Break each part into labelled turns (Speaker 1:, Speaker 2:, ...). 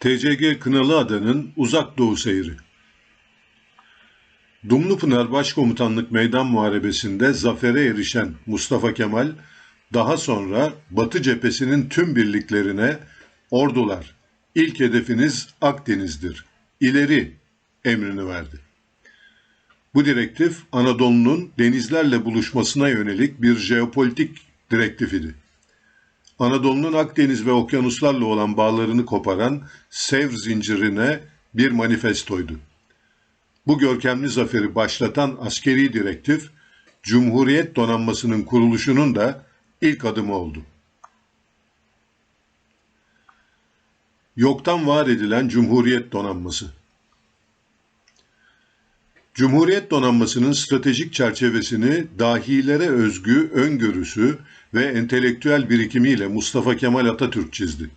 Speaker 1: TCG Kınalıada'nın Uzak Doğu Seyri Dumlupınar Başkomutanlık Meydan Muharebesi'nde zafere erişen Mustafa Kemal, daha sonra Batı cephesinin tüm birliklerine ordular, ilk hedefiniz Akdeniz'dir, ileri emrini verdi. Bu direktif Anadolu'nun denizlerle buluşmasına yönelik bir jeopolitik direktif idi. Anadolu'nun Akdeniz ve okyanuslarla olan bağlarını koparan Sevr zincirine bir manifestoydu. Bu görkemli zaferi başlatan askeri direktif, Cumhuriyet donanmasının kuruluşunun da ilk adımı oldu. Yoktan var edilen Cumhuriyet donanması. Cumhuriyet donanmasının stratejik çerçevesini dahilere özgü öngörüsü ve entelektüel birikimiyle Mustafa Kemal Atatürk çizdi.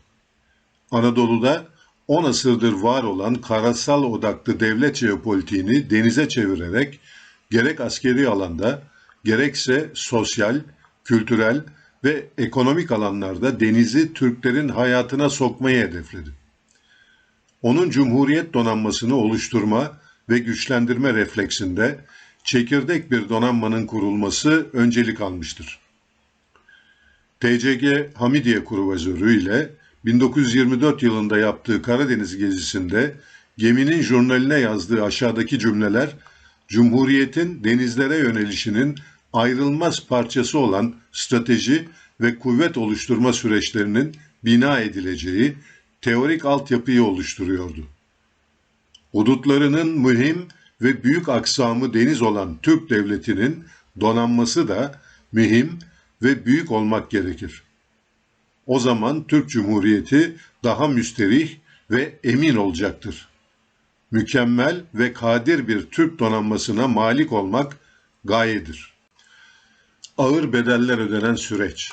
Speaker 1: Anadolu'da 10 asırdır var olan karasal odaklı devlet jeopolitiğini denize çevirerek gerek askeri alanda gerekse sosyal, kültürel ve ekonomik alanlarda denizi Türklerin hayatına sokmayı hedefledi. Onun Cumhuriyet donanmasını oluşturma ve güçlendirme refleksinde çekirdek bir donanmanın kurulması öncelik almıştır. TCG Hamidiye Kruvazörü ile 1924 yılında yaptığı Karadeniz gezisinde geminin jurnaline yazdığı aşağıdaki cümleler Cumhuriyet'in denizlere yönelişinin ayrılmaz parçası olan strateji ve kuvvet oluşturma süreçlerinin bina edileceği teorik altyapıyı oluşturuyordu. Hudutlarının mühim ve büyük aksamı deniz olan Türk devletinin donanması da mühim ve büyük olmak gerekir. O zaman Türk Cumhuriyeti daha müsterih ve emin olacaktır. Mükemmel ve kadir bir Türk donanmasına malik olmak gayedir. Ağır bedeller ödenen süreç.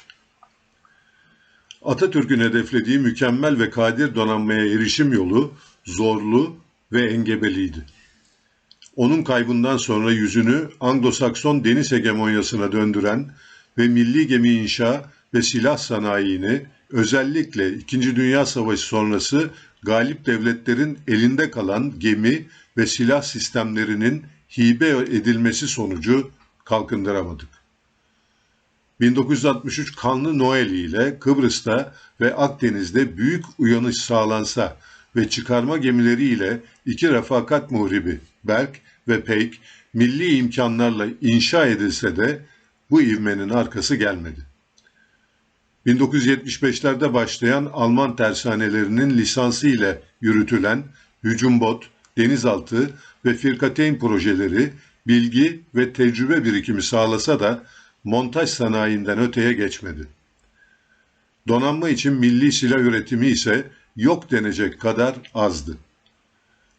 Speaker 1: Atatürk'ün hedeflediği mükemmel ve kadir donanmaya erişim yolu zorlu ve engebeliydi. Onun kaybından sonra yüzünü Anglo-Sakson deniz hegemonyasına döndüren ve milli gemi inşa ve silah sanayini özellikle İkinci Dünya Savaşı sonrası galip devletlerin elinde kalan gemi ve silah sistemlerinin hibe edilmesi sonucu kalkındıramadık. 1963 kanlı Noel ile Kıbrıs'ta ve Akdeniz'de büyük uyanış sağlansa ve çıkarma gemileriyle iki refakat muhribi Berk ve Peyk milli imkanlarla inşa edilse de bu ivmenin arkası gelmedi. 1975'lerde başlayan Alman tersanelerinin lisansı ile yürütülen hücum bot, denizaltı ve firkateyn projeleri bilgi ve tecrübe birikimi sağlasa da montaj sanayinden öteye geçmedi. Donanma için milli silah üretimi ise yok denecek kadar azdı.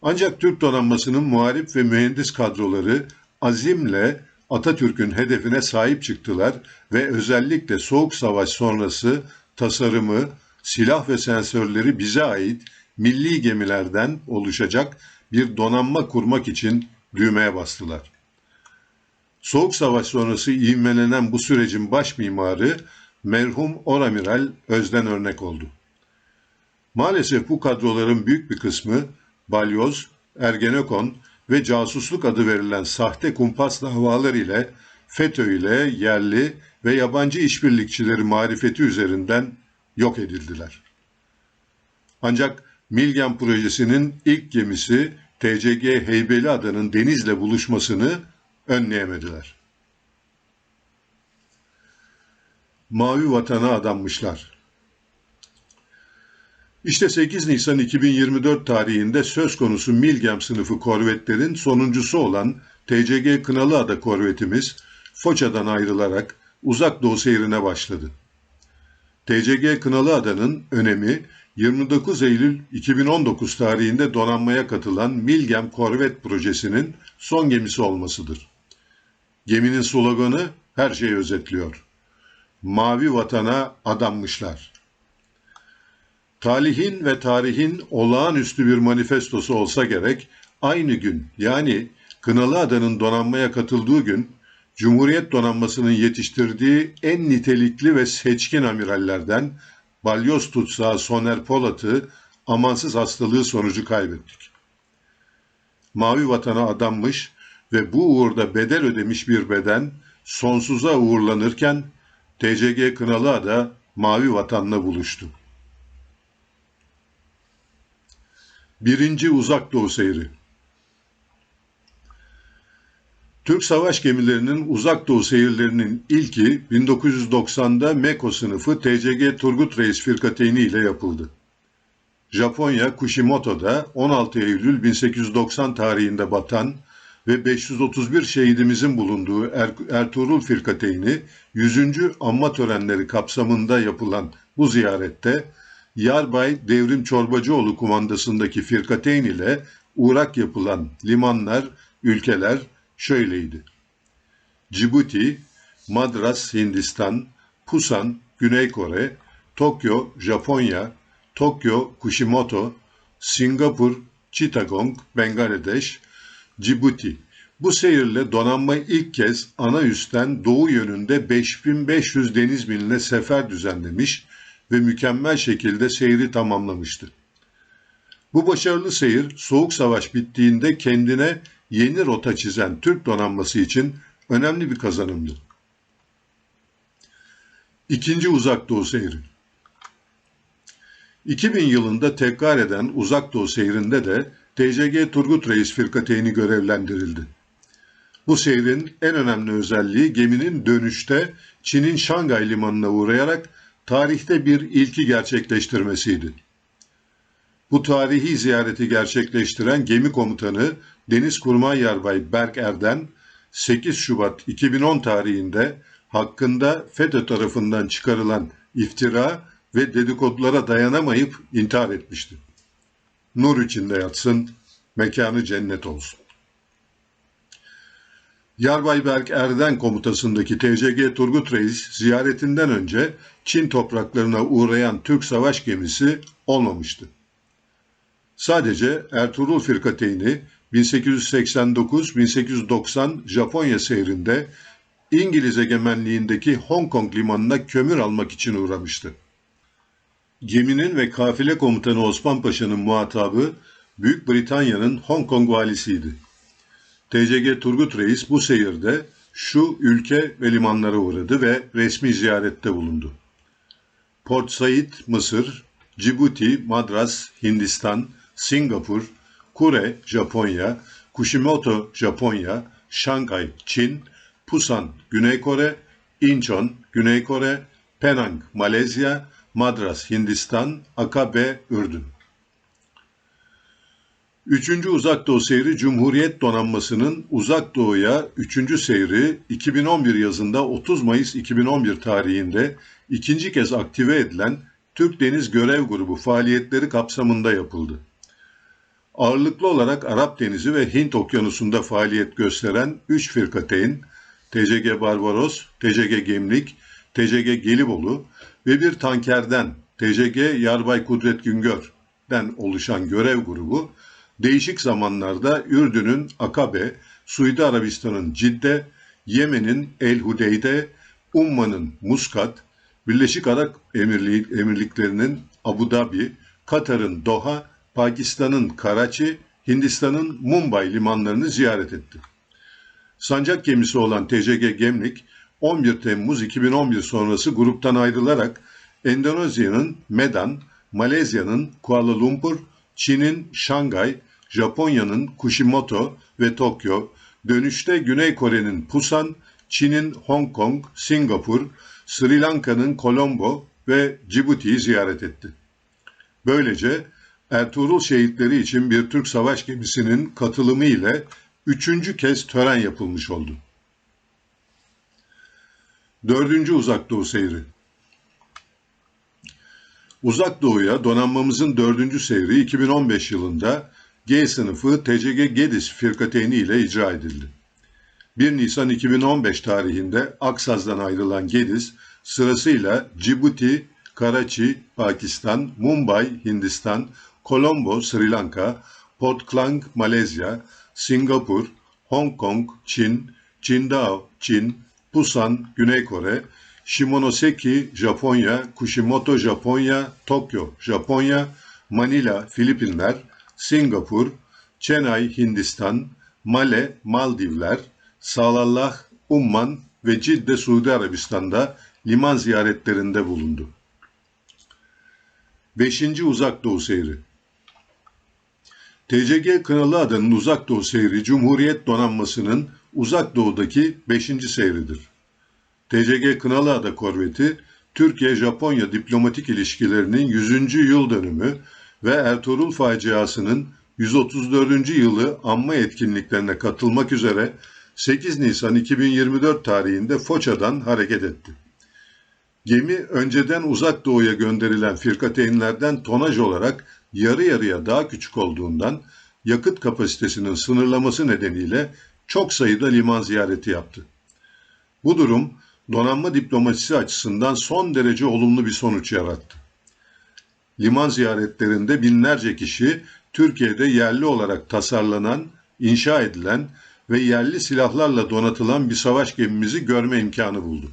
Speaker 1: Ancak Türk donanmasının muharip ve mühendis kadroları azimle Atatürk'ün hedefine sahip çıktılar ve özellikle Soğuk Savaş sonrası tasarımı, silah ve sensörleri bize ait milli gemilerden oluşacak bir donanma kurmak için düğmeye bastılar. Soğuk Savaş sonrası ivmelenen bu sürecin baş mimarı merhum Oramiral Özden örnek oldu. Maalesef bu kadroların büyük bir kısmı balyoz, ergenekon ve casusluk adı verilen sahte kumpas davalar ile FETÖ ile yerli ve yabancı işbirlikçileri marifeti üzerinden yok edildiler. Ancak Milgen projesinin ilk gemisi TCG Heybeli Adanın denizle buluşmasını önleyemediler. Mavi vatana adanmışlar. İşte 8 Nisan 2024 tarihinde söz konusu Milgem sınıfı korvetlerin sonuncusu olan TCG Kınalıada korvetimiz Foça'dan ayrılarak uzak doğu seyrine başladı. TCG Kınalıada'nın önemi 29 Eylül 2019 tarihinde donanmaya katılan Milgem korvet projesinin son gemisi olmasıdır. Geminin sloganı her şeyi özetliyor. Mavi vatana adanmışlar. Talihin ve tarihin olağanüstü bir manifestosu olsa gerek, aynı gün yani Kınalı Adanın donanmaya katıldığı gün, Cumhuriyet donanmasının yetiştirdiği en nitelikli ve seçkin amirallerden Balyoz Tutsağı Soner Polat'ı amansız hastalığı sonucu kaybettik. Mavi vatana adanmış ve bu uğurda bedel ödemiş bir beden sonsuza uğurlanırken TCG Kınalıada Mavi Vatan'la buluştu. Birinci Uzak Doğu Seyri Türk savaş gemilerinin uzak doğu seyirlerinin ilki 1990'da MEKO sınıfı TCG Turgut Reis Firkateyni ile yapıldı. Japonya Kushimoto'da 16 Eylül 1890 tarihinde batan ve 531 şehidimizin bulunduğu er Ertuğrul Firkateyni 100. anma törenleri kapsamında yapılan bu ziyarette Yarbay Devrim Çorbacıoğlu kumandasındaki Firkateyn ile uğrak yapılan limanlar, ülkeler şöyleydi. Cibuti, Madras Hindistan, Pusan Güney Kore, Tokyo Japonya, Tokyo Kushimoto, Singapur Chittagong Bangladeş, Cibuti. Bu seyirle donanma ilk kez ana üstten doğu yönünde 5500 deniz miline sefer düzenlemiş ve mükemmel şekilde seyri tamamlamıştı. Bu başarılı seyir Soğuk Savaş bittiğinde kendine yeni rota çizen Türk donanması için önemli bir kazanımdı. İkinci Uzak Doğu Seyri 2000 yılında tekrar eden Uzak Doğu Seyri'nde de TCG Turgut Reis Firkateyni görevlendirildi. Bu seyrin en önemli özelliği geminin dönüşte Çin'in Şangay limanına uğrayarak tarihte bir ilki gerçekleştirmesiydi. Bu tarihi ziyareti gerçekleştiren gemi komutanı Deniz Kurmay Yarbay Berk Erden 8 Şubat 2010 tarihinde hakkında FETÖ tarafından çıkarılan iftira ve dedikodulara dayanamayıp intihar etmişti. Nur içinde yatsın, mekanı cennet olsun. Yarbay Berk Erden komutasındaki TCG Turgut Reis ziyaretinden önce Çin topraklarına uğrayan Türk savaş gemisi olmamıştı. Sadece Ertuğrul Firkateyni 1889-1890 Japonya seyrinde İngiliz egemenliğindeki Hong Kong limanına kömür almak için uğramıştı. Geminin ve kafile komutanı Osman Paşa'nın muhatabı Büyük Britanya'nın Hong Kong valisiydi. TCG Turgut Reis bu seyirde şu ülke ve limanlara uğradı ve resmi ziyarette bulundu. Port Said, Mısır, Cibuti, Madras, Hindistan, Singapur, Kure, Japonya, Kushimoto, Japonya, Şanghay, Çin, Pusan, Güney Kore, Incheon, Güney Kore, Penang, Malezya, Madras, Hindistan, Akabe, Ürdün. Üçüncü Uzak Doğu Seyri Cumhuriyet Donanması'nın Uzak Doğu'ya üçüncü seyri 2011 yazında 30 Mayıs 2011 tarihinde ikinci kez aktive edilen Türk Deniz Görev Grubu faaliyetleri kapsamında yapıldı. Ağırlıklı olarak Arap Denizi ve Hint Okyanusu'nda faaliyet gösteren 3 firkateyn, TCG Barbaros, TCG Gemlik, TCG Gelibolu ve bir tankerden TCG Yarbay Kudret Güngör'den oluşan görev grubu, değişik zamanlarda Ürdün'ün Akabe, Suudi Arabistan'ın Cidde, Yemen'in El Hudeyde, Umman'ın Muskat, Birleşik Arap Emirliği, Emirlikleri'nin Abu Dhabi, Katar'ın Doha, Pakistan'ın Karachi, Hindistan'ın Mumbai limanlarını ziyaret etti. Sancak gemisi olan TCG Gemlik, 11 Temmuz 2011 sonrası gruptan ayrılarak Endonezya'nın Medan, Malezya'nın Kuala Lumpur, Çin'in Şangay, Japonya'nın Kushimoto ve Tokyo, dönüşte Güney Kore'nin Pusan, Çin'in Hong Kong, Singapur, Sri Lanka'nın Colombo ve Cibuti'yi ziyaret etti. Böylece Ertuğrul şehitleri için bir Türk savaş gemisinin katılımı ile üçüncü kez tören yapılmış oldu. Dördüncü Uzak Doğu Seyri Uzak Doğu'ya donanmamızın dördüncü seyri 2015 yılında G sınıfı TCG Gedis firkateyni ile icra edildi. 1 Nisan 2015 tarihinde Aksaz'dan ayrılan Gedis sırasıyla Cibuti, Karachi, Pakistan, Mumbai, Hindistan, Colombo, Sri Lanka, Port Klang, Malezya, Singapur, Hong Kong, Çin, Qingdao, Çin, Busan, Güney Kore, Shimonoseki, Japonya, Kushimoto, Japonya, Tokyo, Japonya, Manila, Filipinler, Singapur, Chennai, Hindistan, Male, Maldivler, Salallah, Umman ve Cidde, Suudi Arabistan'da liman ziyaretlerinde bulundu. 5. Uzak Doğu Seyri TCG Kınalı Ada'nın Uzak Doğu Seyri, Cumhuriyet Donanması'nın Uzak Doğu'daki 5. seyridir. TCG Kınalı Ada korveti, Türkiye-Japonya diplomatik ilişkilerinin 100. yıl dönümü ve Ertuğrul faciasının 134. yılı anma etkinliklerine katılmak üzere 8 Nisan 2024 tarihinde Foça'dan hareket etti. Gemi önceden uzak doğuya gönderilen firkateynlerden tonaj olarak yarı yarıya daha küçük olduğundan yakıt kapasitesinin sınırlaması nedeniyle çok sayıda liman ziyareti yaptı. Bu durum donanma diplomasisi açısından son derece olumlu bir sonuç yarattı. Liman ziyaretlerinde binlerce kişi Türkiye'de yerli olarak tasarlanan, inşa edilen ve yerli silahlarla donatılan bir savaş gemimizi görme imkanı buldu.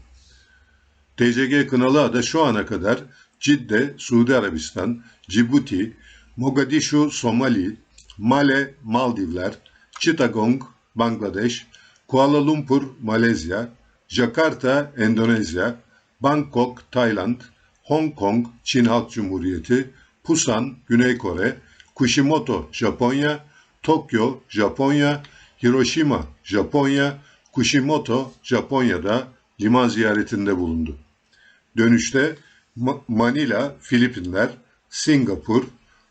Speaker 1: TCG Kınalıada şu ana kadar Cidde, Suudi Arabistan, Cibuti, Mogadishu, Somali, Male, Maldivler, Chittagong, Bangladeş, Kuala Lumpur, Malezya, Jakarta, Endonezya, Bangkok, Tayland, Hong Kong, Çin Halk Cumhuriyeti, Pusan, Güney Kore, Kushimoto, Japonya, Tokyo, Japonya, Hiroşima, Japonya, Kushimoto, Japonya'da liman ziyaretinde bulundu. Dönüşte Ma- Manila, Filipinler, Singapur,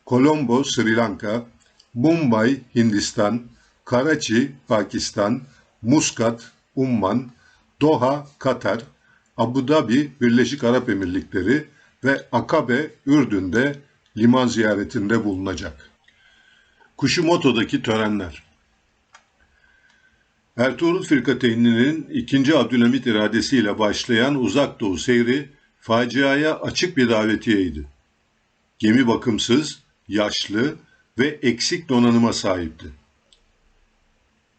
Speaker 1: Colombo, Sri Lanka, Mumbai, Hindistan, Karachi, Pakistan, Muscat, Umman, Doha, Katar, Abu Dhabi, Birleşik Arap Emirlikleri ve Akabe, Ürdün'de liman ziyaretinde bulunacak. Kushimoto'daki törenler Ertuğrul Firkateynli'nin 2. Abdülhamit iradesiyle başlayan Uzak Doğu seyri faciaya açık bir davetiyeydi. Gemi bakımsız, yaşlı ve eksik donanıma sahipti.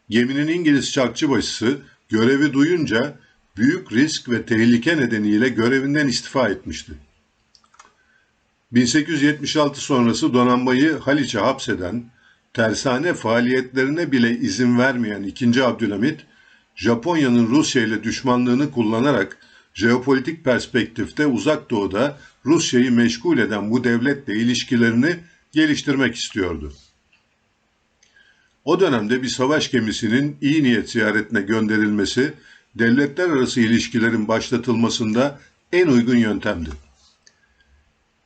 Speaker 1: Geminin İngiliz çarkçıbaşısı görevi duyunca büyük risk ve tehlike nedeniyle görevinden istifa etmişti. 1876 sonrası donanmayı Haliç'e hapseden, tersane faaliyetlerine bile izin vermeyen 2. Abdülhamit, Japonya'nın Rusya ile düşmanlığını kullanarak jeopolitik perspektifte uzak doğuda Rusya'yı meşgul eden bu devletle ilişkilerini geliştirmek istiyordu. O dönemde bir savaş gemisinin iyi niyet ziyaretine gönderilmesi, devletler arası ilişkilerin başlatılmasında en uygun yöntemdi.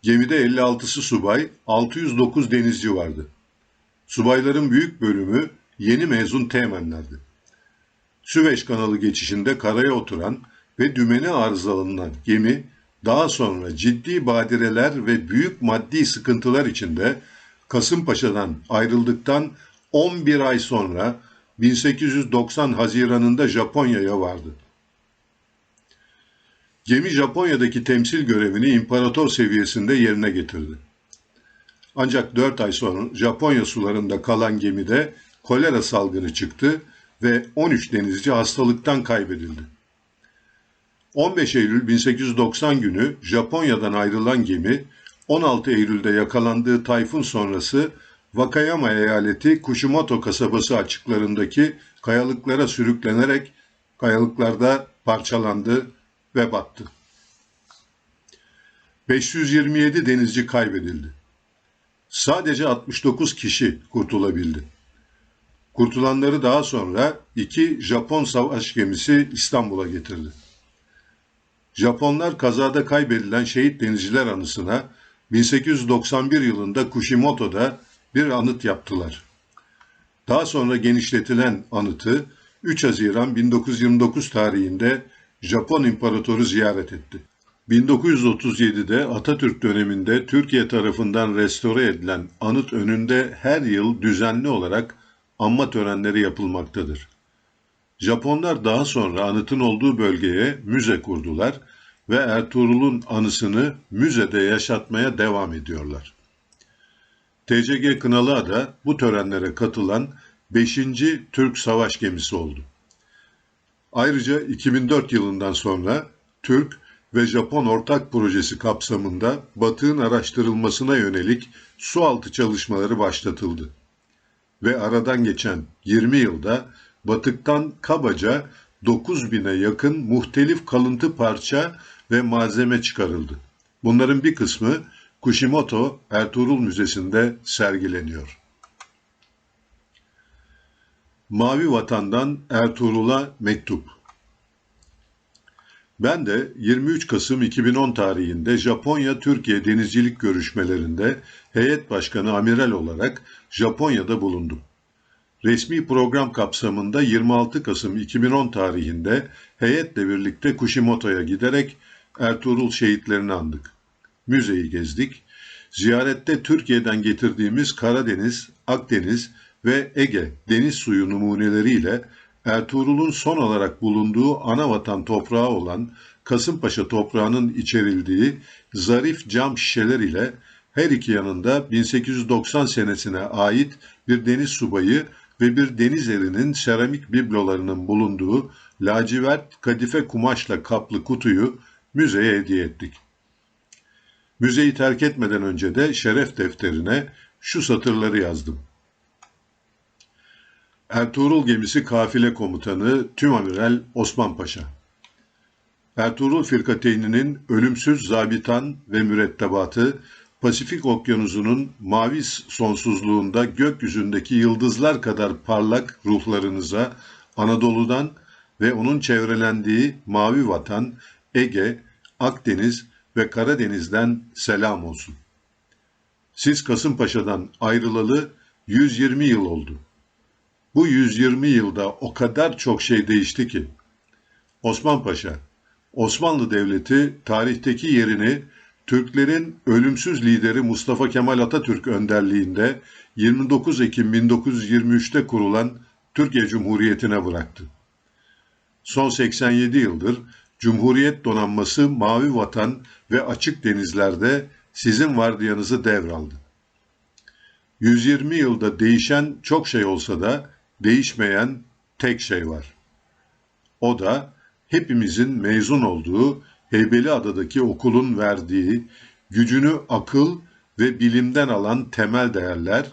Speaker 1: Gemide 56'sı subay, 609 denizci vardı. Subayların büyük bölümü yeni mezun teğmenlerdi. Süveyş kanalı geçişinde karaya oturan ve dümeni arızalanan gemi daha sonra ciddi badireler ve büyük maddi sıkıntılar içinde Kasımpaşa'dan ayrıldıktan 11 ay sonra 1890 Haziran'ında Japonya'ya vardı. Gemi Japonya'daki temsil görevini imparator seviyesinde yerine getirdi. Ancak 4 ay sonra Japonya sularında kalan gemide kolera salgını çıktı ve 13 denizci hastalıktan kaybedildi. 15 Eylül 1890 günü Japonya'dan ayrılan gemi 16 Eylül'de yakalandığı tayfun sonrası Wakayama eyaleti Kushimoto kasabası açıklarındaki kayalıklara sürüklenerek kayalıklarda parçalandı ve battı. 527 denizci kaybedildi. Sadece 69 kişi kurtulabildi. Kurtulanları daha sonra iki Japon savaş gemisi İstanbul'a getirdi. Japonlar kazada kaybedilen şehit denizciler anısına 1891 yılında Kushimoto'da bir anıt yaptılar. Daha sonra genişletilen anıtı 3 Haziran 1929 tarihinde Japon İmparatoru ziyaret etti. 1937'de Atatürk döneminde Türkiye tarafından restore edilen anıt önünde her yıl düzenli olarak anma törenleri yapılmaktadır. Japonlar daha sonra anıtın olduğu bölgeye müze kurdular ve Ertuğrul'un anısını müzede yaşatmaya devam ediyorlar. TCG Kınalıada bu törenlere katılan 5. Türk savaş gemisi oldu. Ayrıca 2004 yılından sonra Türk ve Japon ortak projesi kapsamında batığın araştırılmasına yönelik sualtı çalışmaları başlatıldı. Ve aradan geçen 20 yılda batıktan kabaca 9000'e yakın muhtelif kalıntı parça ve malzeme çıkarıldı. Bunların bir kısmı Kushimoto Ertuğrul Müzesi'nde sergileniyor. Mavi Vatan'dan Ertuğrul'a mektup. Ben de 23 Kasım 2010 tarihinde Japonya-Türkiye denizcilik görüşmelerinde heyet başkanı amiral olarak Japonya'da bulundum. Resmi program kapsamında 26 Kasım 2010 tarihinde heyetle birlikte Kushimoto'ya giderek Ertuğrul şehitlerini andık. Müzeyi gezdik. Ziyarette Türkiye'den getirdiğimiz Karadeniz, Akdeniz ve Ege deniz suyu numuneleriyle Ertuğrul'un son olarak bulunduğu anavatan toprağı olan Kasımpaşa toprağının içerildiği zarif cam şişeler ile her iki yanında 1890 senesine ait bir deniz subayı ve bir deniz erinin seramik biblolarının bulunduğu lacivert kadife kumaşla kaplı kutuyu müzeye hediye ettik. Müzeyi terk etmeden önce de şeref defterine şu satırları yazdım. Ertuğrul Gemisi Kafile Komutanı Tümamiral Osman Paşa Ertuğrul Firkateyninin ölümsüz zabitan ve mürettebatı Pasifik Okyanusu'nun mavi sonsuzluğunda gökyüzündeki yıldızlar kadar parlak ruhlarınıza Anadolu'dan ve onun çevrelendiği mavi vatan Ege, Akdeniz ve Karadeniz'den selam olsun. Siz Kasımpaşa'dan ayrılalı 120 yıl oldu. Bu 120 yılda o kadar çok şey değişti ki. Osman Paşa, Osmanlı Devleti tarihteki yerini Türklerin ölümsüz lideri Mustafa Kemal Atatürk önderliğinde 29 Ekim 1923'te kurulan Türkiye Cumhuriyeti'ne bıraktı. Son 87 yıldır Cumhuriyet donanması mavi vatan ve açık denizlerde sizin vardiyanızı devraldı. 120 yılda değişen çok şey olsa da değişmeyen tek şey var. O da hepimizin mezun olduğu Heybeliada'daki okulun verdiği gücünü akıl ve bilimden alan temel değerler,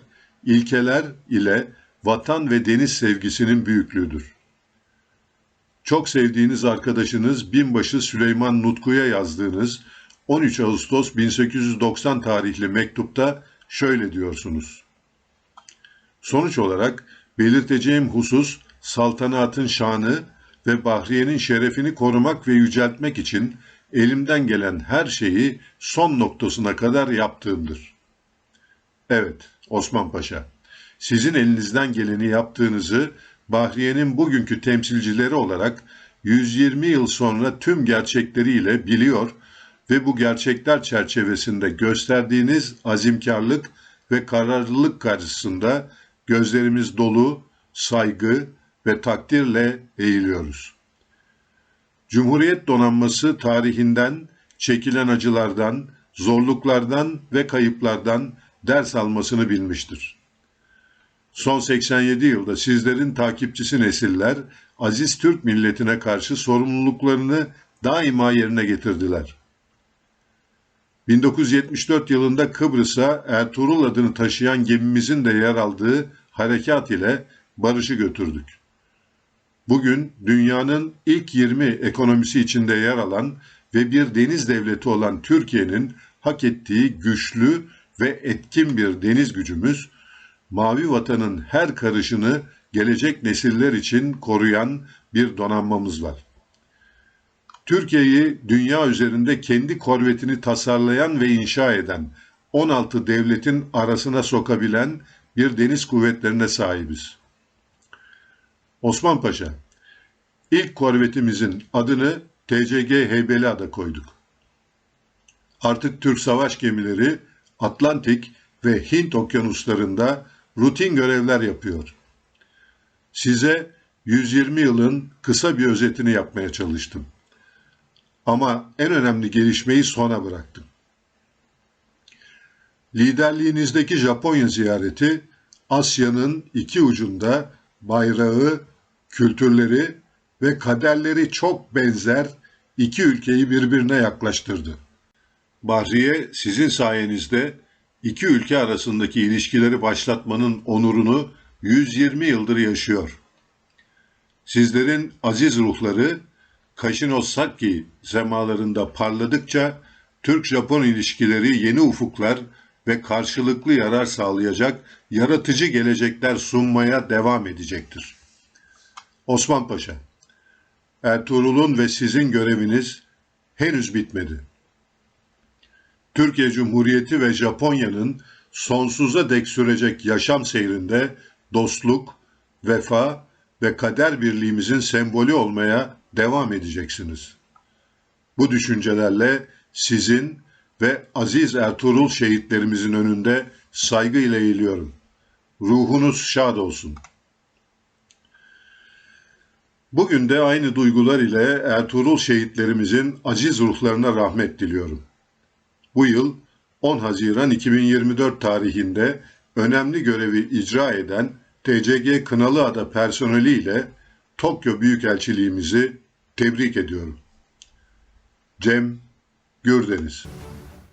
Speaker 1: ilkeler ile vatan ve deniz sevgisinin büyüklüğüdür. Çok sevdiğiniz arkadaşınız Binbaşı Süleyman Nutku'ya yazdığınız 13 Ağustos 1890 tarihli mektupta şöyle diyorsunuz. Sonuç olarak belirteceğim husus saltanatın şanı ve Bahriye'nin şerefini korumak ve yüceltmek için elimden gelen her şeyi son noktasına kadar yaptığımdır. Evet, Osman Paşa, sizin elinizden geleni yaptığınızı Bahriye'nin bugünkü temsilcileri olarak 120 yıl sonra tüm gerçekleriyle biliyor ve bu gerçekler çerçevesinde gösterdiğiniz azimkarlık ve kararlılık karşısında gözlerimiz dolu, saygı ve takdirle eğiliyoruz. Cumhuriyet donanması tarihinden, çekilen acılardan, zorluklardan ve kayıplardan ders almasını bilmiştir. Son 87 yılda sizlerin takipçisi nesiller, aziz Türk milletine karşı sorumluluklarını daima yerine getirdiler. 1974 yılında Kıbrıs'a Ertuğrul adını taşıyan gemimizin de yer aldığı harekat ile barışı götürdük. Bugün dünyanın ilk 20 ekonomisi içinde yer alan ve bir deniz devleti olan Türkiye'nin hak ettiği güçlü ve etkin bir deniz gücümüz, mavi vatanın her karışını gelecek nesiller için koruyan bir donanmamız var. Türkiye'yi dünya üzerinde kendi korvetini tasarlayan ve inşa eden 16 devletin arasına sokabilen bir deniz kuvvetlerine sahibiz. Osman Paşa, ilk korvetimizin adını TCG Heybeliada koyduk. Artık Türk savaş gemileri Atlantik ve Hint okyanuslarında rutin görevler yapıyor. Size 120 yılın kısa bir özetini yapmaya çalıştım. Ama en önemli gelişmeyi sona bıraktım. Liderliğinizdeki Japonya ziyareti Asya'nın iki ucunda bayrağı, kültürleri ve kaderleri çok benzer iki ülkeyi birbirine yaklaştırdı. Bahriye sizin sayenizde iki ülke arasındaki ilişkileri başlatmanın onurunu 120 yıldır yaşıyor. Sizlerin aziz ruhları Kaşinosaki semalarında parladıkça Türk-Japon ilişkileri yeni ufuklar ve karşılıklı yarar sağlayacak yaratıcı gelecekler sunmaya devam edecektir. Osman Paşa, Ertuğrul'un ve sizin göreviniz henüz bitmedi. Türkiye Cumhuriyeti ve Japonya'nın sonsuza dek sürecek yaşam seyrinde dostluk, vefa ve kader birliğimizin sembolü olmaya devam edeceksiniz. Bu düşüncelerle sizin ve aziz Ertuğrul şehitlerimizin önünde saygıyla eğiliyorum. Ruhunuz şad olsun. Bugün de aynı duygular ile Ertuğrul şehitlerimizin aziz ruhlarına rahmet diliyorum. Bu yıl 10 Haziran 2024 tarihinde önemli görevi icra eden TCG Kınalıada personeliyle Tokyo Büyükelçiliğimizi tebrik ediyorum. Cem Gürdeniz